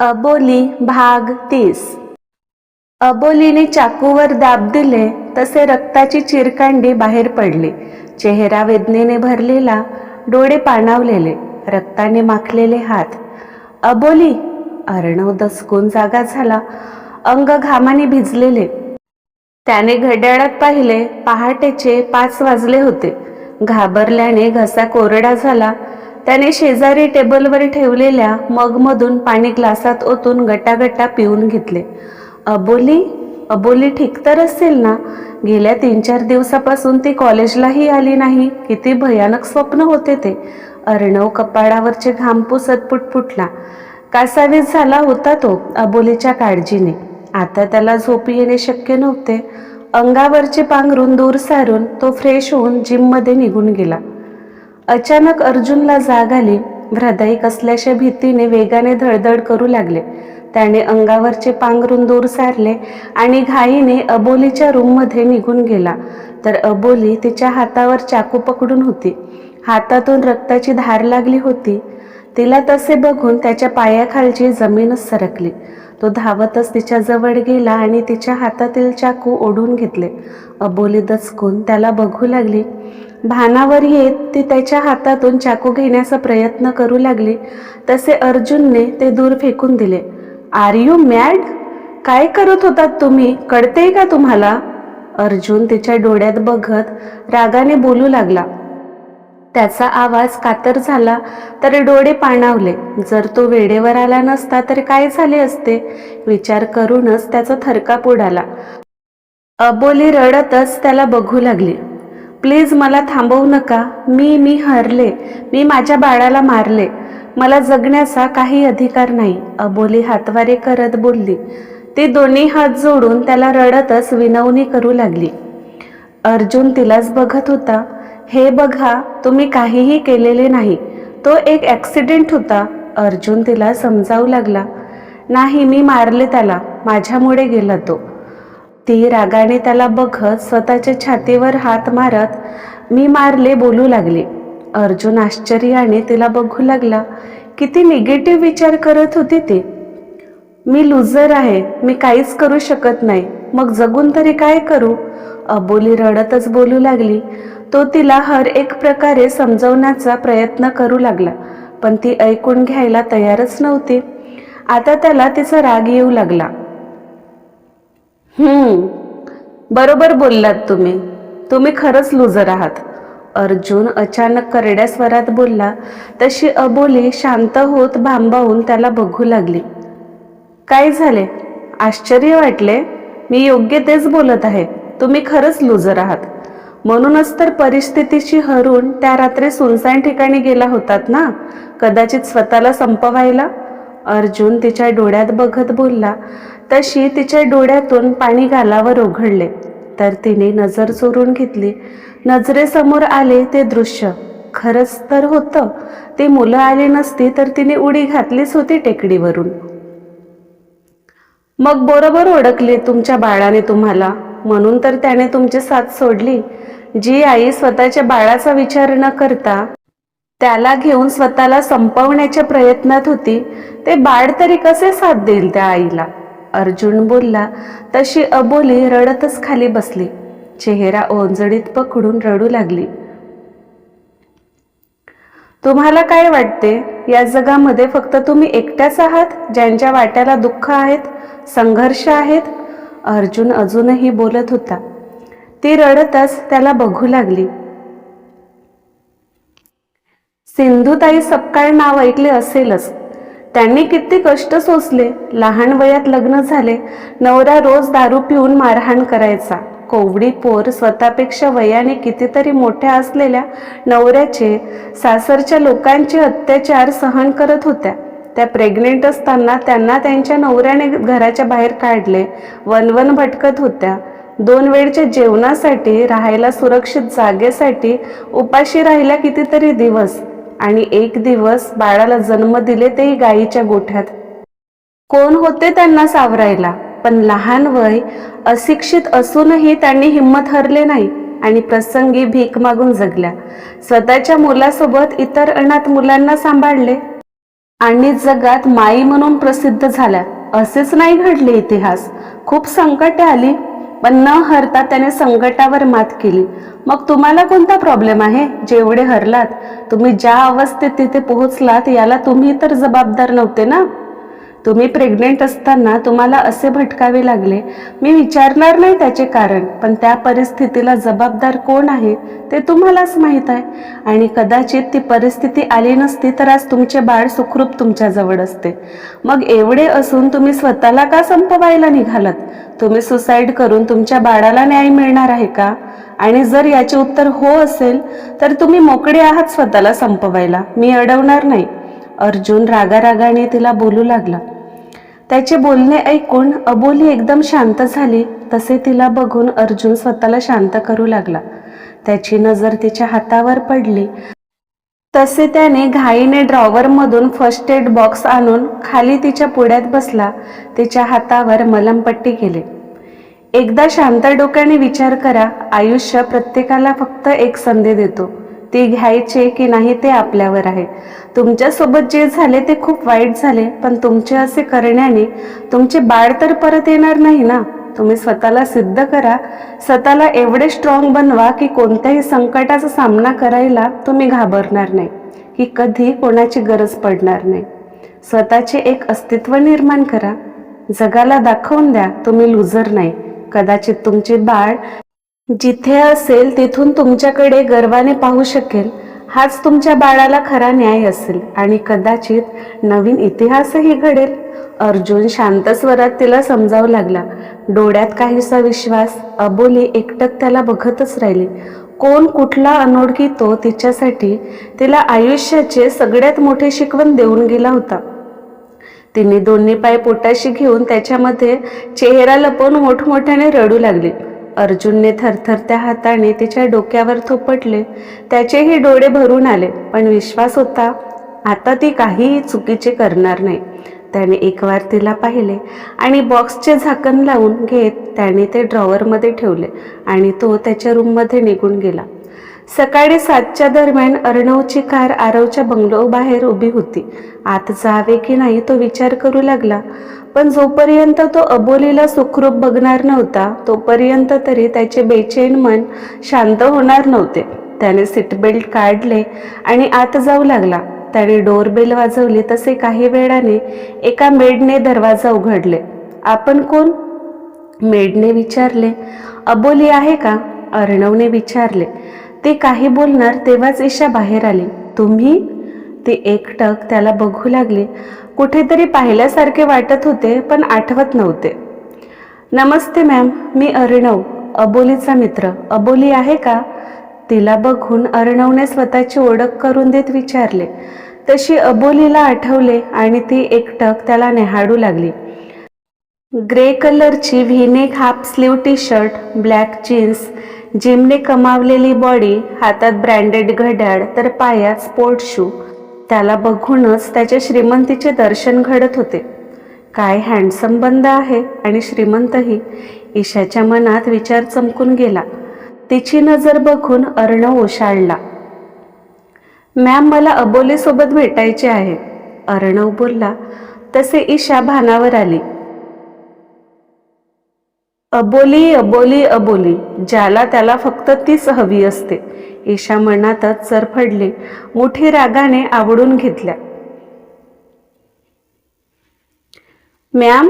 अबोली भाग तीस. अबोलीने चाकूवर दाब दिले तसे रक्ताची चिरकांडी बाहेर पडली. चेहरा वेदनेने भरलेला डोळे पाणावलेले रक्ताने माखलेले हात. अबोली अर्णव दसकून जागा झाला. अंग घामाने भिजलेले. त्याने घड्याळात पाहिले पहाटेचे पाच वाजले होते. घाबरल्याने घसा कोरडा झाला. त्याने शेजारी टेबलवर ठेवलेल्या मगमधून पाणी ग्लासात ओतून गटागटा पिऊन घेतले. अबोली अबोली ठीक तर असेल ना? गेल्या तीन चार दिवसापासून ती कॉलेजलाही आली नाही. किती भयानक स्वप्न होते ते. अर्णव कपाळावरचे घाम पुसत पुटपुटला. कासावीस झाला होता तो अबोलीच्या काळजीने. आता त्याला झोप येणे शक्य नव्हते. अंगावरचे पांघरून दूर सारून तो फ्रेश होऊन जिममध्ये निघून गेला. अचानक अर्जुनला जाग आली. हृदय कसल्याशा भीतीने वेगाने धडधड करू लागले. त्याने अंगावरचे पांघरून दूर सारले आणि घाईने अबोलीच्या रूममध्ये निघून गेला. तर अबोली तिच्या हातावर चाकू पकडून होती. हातातून रक्ताची धार लागली होती. तिला तसे बघून त्याच्या पायाखालची जमीनच सरकली. तो धावतच तिच्या जवळ गेला आणि तिच्या हातातील चाकू ओढून घेतले. अबोली दचकून त्याला बघू लागली. भानावर येत ती त्याच्या हातातून चाकू घेण्याचा प्रयत्न करू लागली. तसे अर्जुनने ते दूर फेकून दिले. आर यू मॅड काय करत होतात तुम्ही? कळते का तुम्हाला? अर्जुन तिच्या डोळ्यात बघत रागाने बोलू लागला. त्याचा आवाज कातर झाला तर डोळे पाणावले. जर तो वेळेवर आला नसता तर काय झाले असते? विचार करूनच त्याचा थरकाप उडाला. अबोली रडतच त्याला बघू लागली. प्लीज मला थांबवू नका. मी मी हरले. मी माझ्या बाळाला मारले. मला जगण्याचा काही अधिकार नाही. अबोली हातवारे करत बोलली. ती दोन्ही हात जोडून त्याला रडतच विनवणी करू लागली. अर्जुन तिलाच बघत होता. हे बघा तुम्ही काहीही केलेले नाही. तो एक ॲक्सिडेंट होता. अर्जुन तिला समजावू लागला. नाही मी मारले त्याला. माझ्यामुळे गेला तो. ती रागाने त्याला बघत स्वतःच्या छातीवर हात मारत मी मारले बोलू लागले. अर्जुन आश्चर्याने तिला बघू लागला. किती निगेटिव्ह विचार करत होती ती. मी लुजर आहे. मी काहीच करू शकत नाही. मग जगून तरी काय करू? अबोली रडतच बोलू लागली. तो तिला हर एक प्रकारे समजवण्याचा प्रयत्न करू लागला पण ती ऐकून घ्यायला तयारच नव्हती. आता त्याला तिचा राग येऊ लागला. हम्म बरोबर बोललात तुम्ही. तुम्ही खरंच लुजर आहात. अर्जुन अचानक करड्या स्वरात बोलला. तशी अबोली शांत होत भांबावून त्याला बघू लागली. काय झाले? आश्चर्य वाटले? मी योग्य तेच बोलत आहे. तुम्ही खरंच लुजर आहात. म्हणूनच तर परिस्थितीशी हरून त्या रात्री सुनसान ठिकाणी गेला होतात ना? कदाचित स्वतःला संपवायला? अर्जुन तिच्या डोळ्यात बघत बोलला. तशी तिच्या डोळ्यातून पाणी गालावर उघडले तर तिने नजर चोरून घेतली. नजरेसमोर आले ते दृश्य. खरंच तर होतं. ती मुलं आली नसती तर तिने उडी घातलीच होती टेकडीवरून. मग बरोबर ओळखले तुमच्या बाळाने तुम्हाला? म्हणून तर त्याने तुमची साथ सोडली. जी आई स्वतःच्या बाळाचा विचार न करता त्याला घेऊन स्वतःला संपवण्याच्या प्रयत्नात होती ते बाळ तरी कसे साथ देईल त्या आईला? अर्जुन बोलला तशी अबोली रडतच खाली बसली. चेहरा ओंजळीत पकडून रडू लागली. तुम्हाला काय वाटते? या जगामध्ये फक्त तुम्ही एकट्याच आहात ज्यांच्या वाट्याला दुःख आहेत संघर्ष आहेत? अर्जुन अजूनही बोलत होता. ती रडतच त्याला बघू लागली. सिंधुताई सपकाळ नाव ऐकले असेलच. त्यांनी किती कष्ट सोसले लहान वयात लग्न झाले नवरा रोज दारू पिऊन मारहाण करायचा. कोवडी पोर स्वतःपेक्षा वयाने कितीतरी मोठ्या असलेल्या नवऱ्याचे सासरच्या लोकांचे अत्याचार सहन करत होत्या. त्या प्रेग्नेंट असताना त्यांना त्यांच्या नवऱ्याने घराच्या बाहेर काढले वनवन भटकत होत्या. दोन वेळच्या जेवणासाठी राहायला सुरक्षित जागेसाठी उपाशी राहिल्या कितीतरी दिवस आणि एक दिवस बाळाला जन्म दिले तेही गायीच्या गोठ्यात. कोण होते त्यांना सावरायला पण लहान वय अशिक्षित असूनही त्यांनी हिंमत हरले नाही आणि प्रसंगी भीक मागून जगल्या. स्वतःच्या मुलासोबत इतर अनाथ मुलांना सांभाळले. आणि जगात माई म्हणून प्रसिद्ध झाल्या. असेच नाही घडले इतिहास. खूप संकटे आली. पण न हरता त्याने संकटावर मात केली. मग तुम्हाला कोणता प्रॉब्लेम आहे? जेवढे हरलात तुम्ही ज्या अवस्थेत तिथे पोहोचलात याला तुम्ही तर जबाबदार नव्हते ना? तुम्ही प्रेग्नेंट असताना तुम्हाला असे भटकावे लागले. मी विचारणार नाही त्याचे कारण पण त्या परिस्थितीला जबाबदार कोण आहे ते तुम्हालाच माहीत आहे. आणि कदाचित ती परिस्थिती आली नसती तर आज तुमचे बाळ सुखरूप तुमच्याजवळ असते. मग एवढे असून तुम्ही स्वतःला का संपवायला निघालात? तुम्ही सुसाईड करून तुमच्या बाळाला न्याय मिळणार आहे का? आणि जर याचे उत्तर हो असेल तर तुम्ही मोकळे आहात स्वतःला संपवायला. मी अडवणार नाही. अर्जुन रागारागाने तिला बोलू लागला. त्याचे बोलणे ऐकून अबोली एकदम शांत झाली. तसे तिला बघून अर्जुन स्वतःला शांत करू लागला. त्याची नजर तिच्या हातावर पडली. तसे त्याने घाईने ड्रॉवरमधून फर्स्ट एड बॉक्स आणून खाली तिच्या पुढ्यात बसला. तिच्या हातावर मलमपट्टी केली. एकदा शांत डोक्याने विचार करा. आयुष्य प्रत्येकाला फक्त एक संधी देतो. ती घ्यायचे की नाही ते आपल्यावर आहे. तुमच्यासोबत जे झाले ते खूप वाईट झाले पण तुमचे असे करण्याने तुमचे बाळ तर परत येणार नाही ना? तुम्ही स्वतःला सिद्ध करा. स्वतःला एवढे स्ट्रॉंग बनवा की कोणत्याही संकटाचा सामना करायला तुम्ही घाबरणार नाही की कधी कोणाची गरज पडणार नाही. स्वतःचे एक अस्तित्व निर्माण करा. जगाला दाखवून द्या तुम्ही लुझर नाही. कदाचित तुमचे बाळ जिथे असेल तिथून तुमच्याकडे गर्वाने पाहू शकेल. हाच तुमच्या बाळाला खरा न्याय असेल आणि कदाचित नवीन इतिहासही घडेल. अर्जुन शांत स्वरात तिला समजावू लागला. डोळ्यात काहीसा विश्वास अबोली एकटक त्याला बघतच राहिली. कोण कुठला अनोळखी तो तिच्यासाठी तिला आयुष्याचे सगळ्यात मोठे शिकवण देऊन गेला होता. तिने दोन्ही पाय पोटाशी घेऊन त्याच्यामध्ये चेहरा लपवून मोठमोठ्याने रडू लागली. अर्जुनने थरथरत्या हाताने तिच्या डोक्यावर थोपटले. त्याचेही डोळे भरून आले पण विश्वास होता आता ती काहीही चुकीचे करणार नाही. त्याने एकवार तिला पाहिले आणि बॉक्सचे झाकण लावून घेत त्याने ते ड्रॉवरमध्ये ठेवले आणि तो त्याच्या रूममध्ये निघून गेला. सकाळी सातच्या दरम्यान अर्णवची कार आरवच्या बंगलो बाहेर उभी होती. आत जावे की नाही तो विचार करू लागला. पण जोपर्यंत तो अबोलीला सुखरूप बघणार नव्हता तोपर्यंत तरी त्याचे बेचैन मन शांत होणार नव्हते. त्याने सीटबेल्ट काढले आणि आत जाऊ लागला. त्याने डोरबेल वाजवली तसे काही वेळाने एका मेडने दरवाजा उघडले. आपण कोण? मेडने विचारले. अबोली आहे का? अर्णवने विचारले. ते काही बोलणार तेव्हाच ईशा बाहेर आली. तुम्ही? ती एकटक त्याला बघू लागली. कुठेतरी पाहिल्यासारखे वाटत होते पण आठवत नव्हते. नमस्ते मॅम मी अर्णव अबोलीचा मित्र. अबोली आहे का? तिला बघून अर्णवने स्वतःची ओळख करून देत विचारले. तशी अबोलीला आठवले आणि ती एकटक त्याला नेहाडू लागली. ग्रे कलरची V neck half sleeve T shirt black jeans जिमने कमावलेली बॉडी हातात ब्रँडेड घड्याळ तर पायात स्पोर्ट शू त्याला बघूनच त्याच्या श्रीमंतीचे दर्शन घडत होते. काय हँडसम बंद आहे आणि श्रीमंतही? ईशाच्या मनात विचार चमकून गेला. तिची नजर बघून अर्णव ओशाळला. मॅम मला अबोलीसोबत भेटायचे आहे. अर्णव बोलला तसे ईशा भानावर आली. अबोली अबोली अबोली ज्याला त्याला फक्त तीच हवी असते. ईशा मनातच चरफडली मोठी रागाने आवडून घेतल्या. मॅम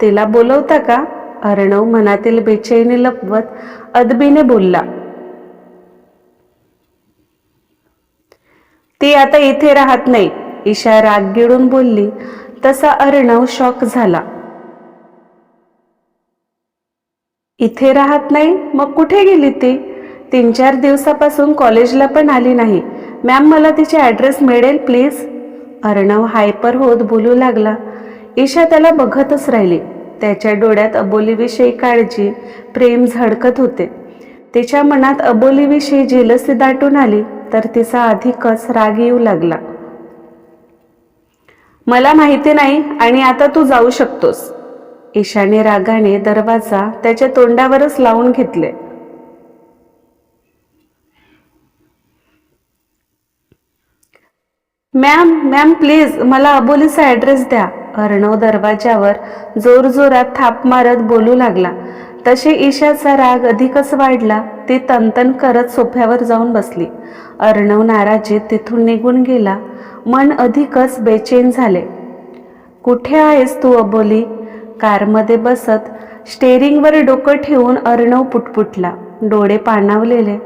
तिला बोलवता का? अर्णव मनातील बेचैनी लपवत अदबीने बोलला. ती आता इथे राहत नाही ईशा राग गिळून बोलली. तसा अर्णव शॉक झाला. इथे राहत नाही मग कुठे गेली ती? तीन चार दिवसापासून कॉलेजला पण आली नाही. मॅम मला तिचे ॲड्रेस मिळेल प्लीज अर्णव हायपर होत बोलू लागला. ईशा त्याला बघतच राहिली. त्याच्या डोळ्यात अबोलीविषयी काळजी प्रेम झडकत होते. तिच्या मनात अबोलीविषयी जेलसी दाटून आली तर तिचा अधिकच राग येऊ लागला. मला माहिती नाही आणि आता तू जाऊ शकतोस. ईशाने रागाने दरवाजा त्याच्या तोंडावरच लावून घेतले. मॅम मॅम प्लीज मला अबोलीचा ॲड्रेस द्या. अर्णव दरवाजावर जोरजोरात थाप मारत बोलू लागला. तसे ईशाचा राग अधिकच वाढला ती तनतन करत सोफ्यावर जाऊन बसली. अर्णव नाराजीत तिथून निघून गेला. मन अधिकच बेचैन झाले. कुठे आहेस तू अबोली? कारमध्ये बसत स्टेरिंगवर डोकं ठेवून अर्णव पुटपुटला. डोळे पाणावलेले.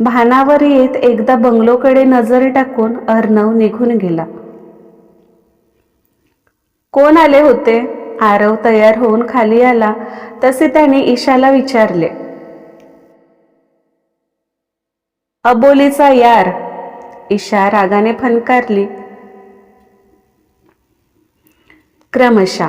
भानावर येत एकदा बंगलोकडे नजर टाकून अर्णव निघून गेला. कोण आले होते? आरव तयार होऊन खाली आला. तसे त्याने ईशाला विचारले. अबोलीचा यार. ईशा रागाने फनकारली. क्रमशः